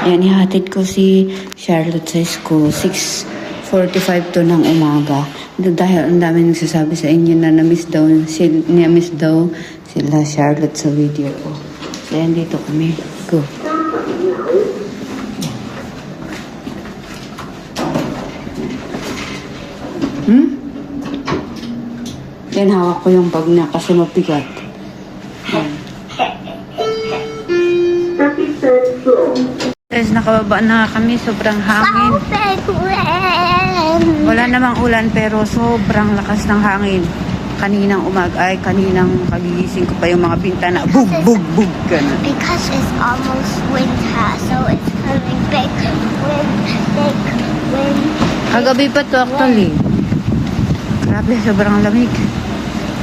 Yan, ihatid ko si Charlotte sa school. 6.45 to ng umaga. Dahil ang dami nagsasabi sa inyo na na-miss daw, si, na-miss daw sila Charlotte sa video. So, yan dito kami. Go. Hmm? Yan, hawak ko yung bag niya kasi mabigat. Yan. Guys, nakababa na kami. Sobrang hangin. Wala namang ulan pero sobrang lakas ng hangin. Kaninang umag ay kaninang kagigising ko pa yung mga bintana. Bug, bug, bug. Ganun. Because it's almost winter, so it's coming big wind, big wind. Kagabi pa to actually. Grabe, sobrang lamig.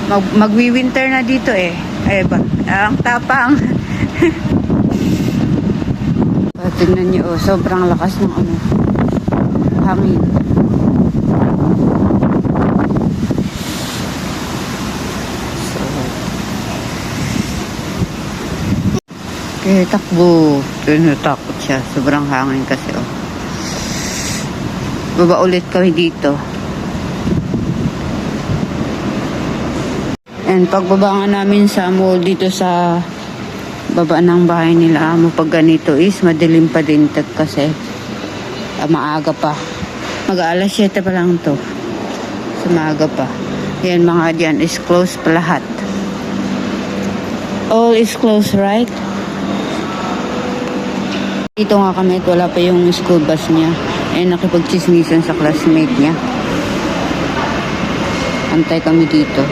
Mag magwi-winter na dito eh. Ay ba? Ang tapang. Tingnan niyo, oh, sobrang lakas ng ano. Hangin. So, kaya takbo. Tinatakot siya. Sobrang hangin kasi oh. Baba ulit kami dito. And pagbaba namin sa mall dito sa baba ng bahay nila amo pag ganito is madilim pa din tag kasi ah, maaga pa. Mag alas 7 pa lang to. So maaga pa. Yan mga dyan is closed pa lahat. All is closed, right? Dito nga kami at wala pa yung school bus niya. Eh, nakipagchismisan sa classmate niya. Antay kami dito.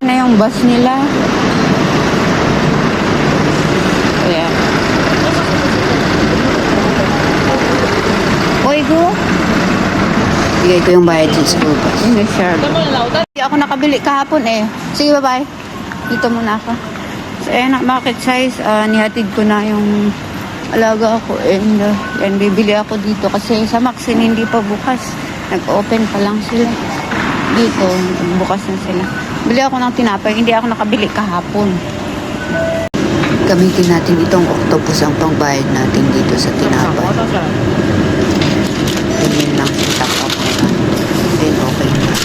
Na yung bus nila. Bigay ko yung bayad sa school bus. Hindi, sure. Hindi ako nakabili kahapon eh. Sige, bye-bye. Dito muna ako. So, eh, market size, ah, nihatid ko na yung alaga ako and uh, yan bibili ako dito kasi sa Maxin hindi pa bukas nag-open pa lang sila dito bukas na sila bili ako ng tinapay hindi ako nakabili kahapon gamitin natin itong octopus ang pangbayad natin dito sa tinapay Ganyan lang sa takap then okay na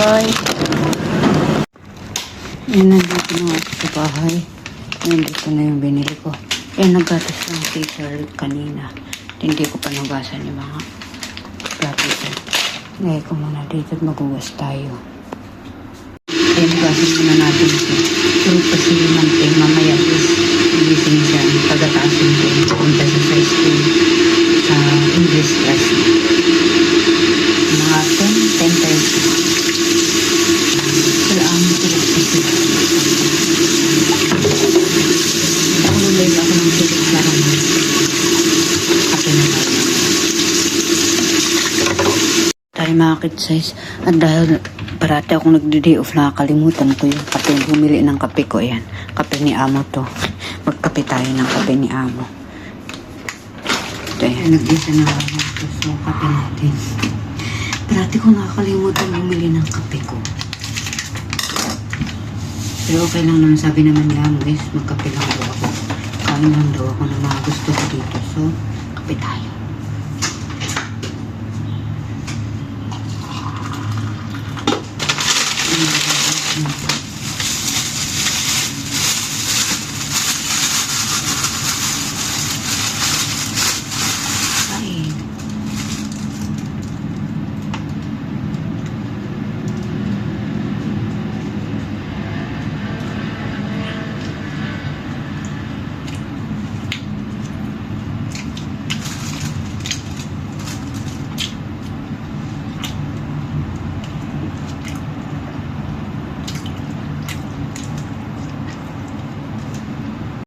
Okay. Yan, nandito na ako sa bahay. Nandito na yung binili ko. Yan, naggatas ng Charlotte kanina. Hindi ko pa nagasan yung mga plato. Ngayon ko muna dito at magugas tayo. Yan, nagasan muna natin ito. Tulog pa si Mante. Mamaya is gising siya. Pagkataasin ko. Punta siya sa school. Sa English class. Mga 10, 10.30. Sila ang tulog pa sila. Nakulay ako ng tulog para na kape na tayo. Tayo mga kid size. At dahil parati akong nagdi-day off, nakakalimutan ko yung kape. Bumili ng kape ko. Ayan. Kape ni Amo to. Magkape tayo ng kape ni Amo. Ito yan. Nag-isa na ako. So, kape natin. Parati ko nakakalimutan bumili ng kape ko. Pero okay lang naman. Sabi naman ni Amo guys, magkape lang daw ako. Kain lang daw ako ng mga gusto ko dito. Mm-hmm.